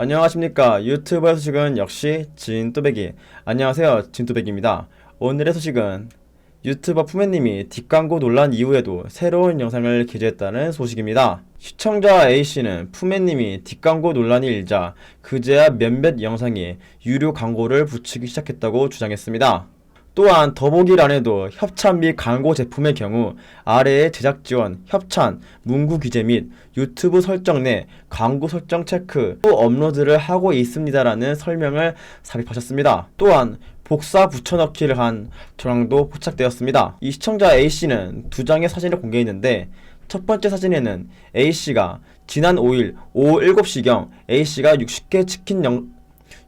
안녕하십니까. 유튜브의 소식은 역시 진또배기. 안녕하세요. 진또배기입니다. 오늘의 소식은 유튜버 푸메님이 뒷광고 논란 이후에도 새로운 영상을 게재했다는 소식입니다. 시청자 A씨는 푸메님이 뒷광고 논란이 일자 그제야 몇몇 영상에 유료 광고를 붙이기 시작했다고 주장했습니다 또한 더보기란에도 협찬 및 광고 제품의 경우 아래의 제작 지원, 협찬, 문구 규제 및 유튜브 설정 내 광고 설정 체크 또 업로드를 하고 있습니다라는 설명을 삽입하셨습니다. 또한 복사 붙여넣기를 한 조항도 포착되었습니다. 이 시청자 A씨는 두 장의 사진을 공개했는데 첫 번째 사진에는 A씨가 지난 5일 오후 7시경 A씨가 60개 치킨 영,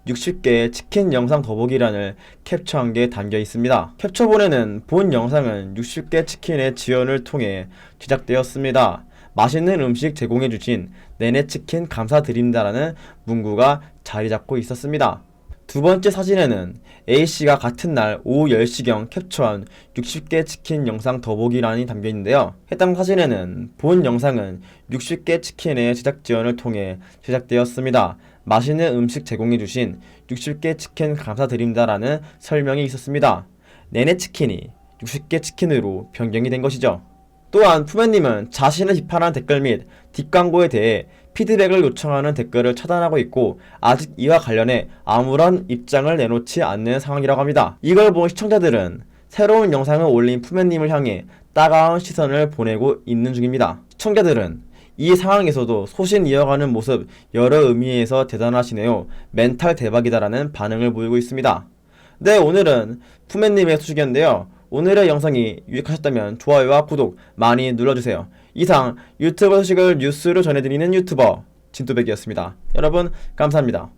60개의 치킨 영상 더보기란을 캡처한 게 담겨 있습니다. 캡처본에는 본 영상은 60개 치킨의 지원을 통해 제작되었습니다. 맛있는 음식 제공해주신 내내치킨 감사드립니다라는 문구가 자리 잡고 있었습니다. 두 번째 사진에는 A씨가 같은 날 오후 10시경 캡처한 60개 치킨 영상 더보기란이 담겨 있는데요. 해당 사진에는 본 영상은 60개 치킨의 제작 지원을 통해 제작되었습니다. 맛있는 음식 제공해주신 60개 치킨 감사드립니다라는 설명이 있었습니다. 내내 치킨이 60개 치킨으로 변경이 된 것이죠. 또한 푸맨님은 자신을 비판한 댓글 및 뒷광고에 대해 피드백을 요청하는 댓글을 차단하고 있고 아직 이와 관련해 아무런 입장을 내놓지 않는 상황이라고 합니다. 이걸 본 시청자들은 새로운 영상을 올린 푸맨님을 향해 따가운 시선을 보내고 있는 중입니다. 시청자들은 이 상황에서도 소신 이어가는 모습 여러 의미에서 대단하시네요. 멘탈 대박이다라는 반응을 보이고 있습니다. 네, 오늘은 푸맨님의 소식이었는데요. 오늘의 영상이 유익하셨다면 좋아요와 구독 많이 눌러주세요. 이상 유튜버 소식을 뉴스로 전해드리는 유튜버 진또백이었습니다. 여러분 감사합니다.